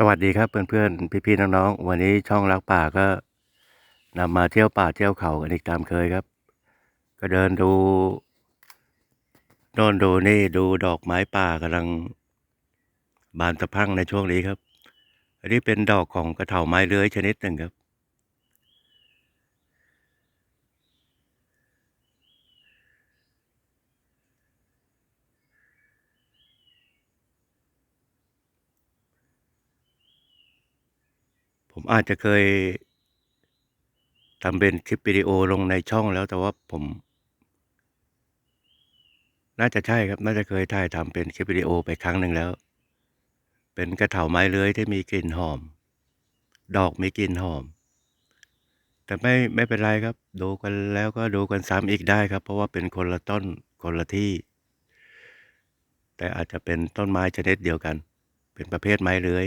สวัสดีครับเพื่อนๆ พี่ๆ น้องๆ วันนี้ช่องรักป่าก็นำมาเที่ยวป่าเที่ยวเขากันอีกตามเคยครับ ก็เดินดูโน่นดูนี่ดูดอกไม้ป่ากำลังบานสะพรั่งในช่วงนี้ครับ อันนี้เป็นดอกของกระเถาไม้เลื้อยชนิดหนึ่งครับ ผมอาจจะเคยทำเป็นคลิปวิดีโอลงในช่องแล้วแต่ว่าผม น่าจะใช่ครับ น่าจะเคยถ่ายทำเป็นคลิปวิดีโอไปครั้งหนึ่งแล้ว เป็นกระเถาไม้เลื้อยที่มีกลิ่นหอม ดอกมีกลิ่นหอม แต่ไม่ไม่เป็นไรครับ ดูกันแล้วก็ดูกันซ้ำอีกได้ครับ เพราะว่าเป็นคนละต้นคนละที่ แต่อาจจะเป็นต้นไม้ชนิดเดียวกัน เป็นประเภทไม้เลื้อย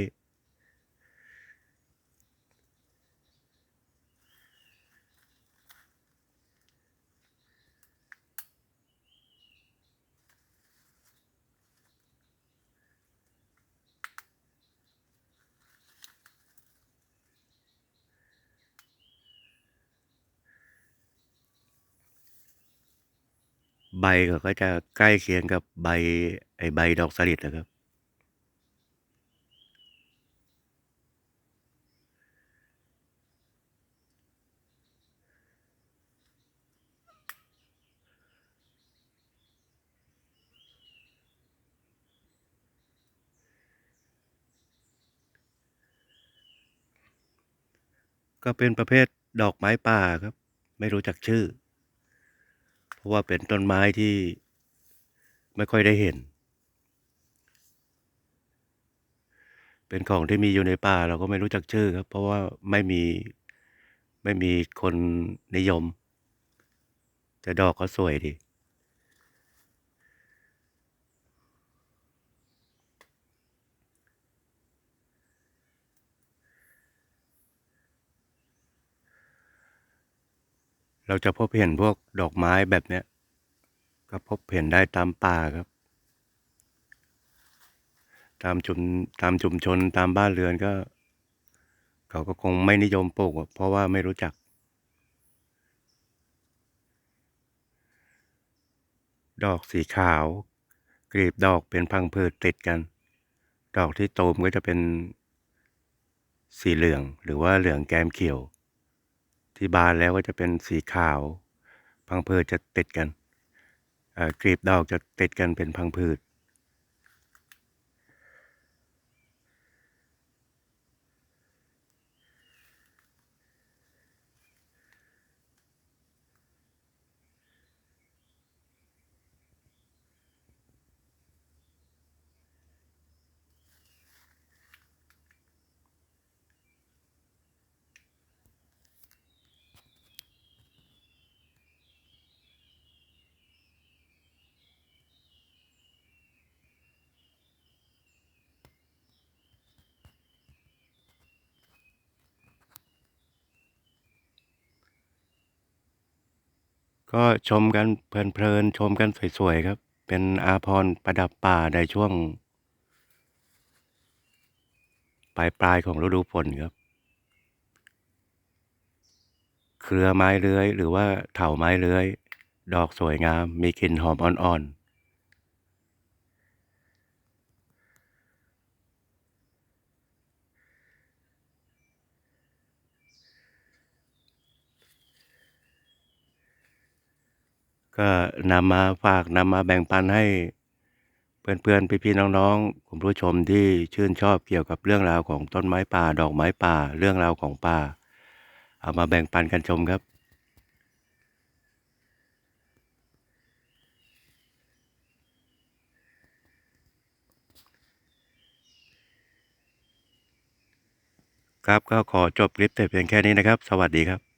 ใบเขาก็จะใกล้เคียงกับใบไอใบดอกสลิดนะครับ ก็เป็นประเภทดอกไม้ป่าครับ ไม่รู้จักชื่อ เพราะว่าเป็นต้นไม้ที่ไม่ค่อยได้เห็น เป็นของที่มีอยู่ในป่าเราก็ไม่รู้จักชื่อครับ เพราะว่าไม่มีไม่มีคนนิยม แต่ดอกก็สวยดี เราจะพบเห็นพวกดอกไม้แบบเนี้ยก็พบเห็นได้ตามป่าครับ ตามชุมตามชุมชนตามบ้านเรือนก็ เขาก็คงไม่นิยมปลูกเพราะว่าไม่รู้จัก ดอกสีขาว กลีบดอกเป็นพังผืดติดกัน ดอกที่โตมก็จะเป็นสีเหลืองหรือว่าเหลืองแกมเขียว ที่บานแล้วก็จะเป็นสีขาว พังผืดจะติดกันกลีบดอกจะติดกันเป็นพังผืด ก็ชมกันเพลินๆ ชมกันสวยๆครับ เป็นอาพรประดับป่าในช่วง ปลายปลายของฤดูฝนครับ เครือไม้เลื้อย หรือว่าเถาไม้เลื้อย ดอกสวยงาม มีกลิ่นหอมอ่อนๆ ก็นำมาฝากนำมาแบ่งปันให้ เพื่อนๆพี่ๆน้องๆคุณผู้ชมที่ชื่นชอบเกี่ยวกับเรื่องราวของต้นไม้ป่า ดอกไม้ป่า เรื่องราวของป่า เอามาแบ่งปันกันชมครับครับก็ขอจบคลิปแต่เพียงแค่นี้นะครับ สวัสดีครับ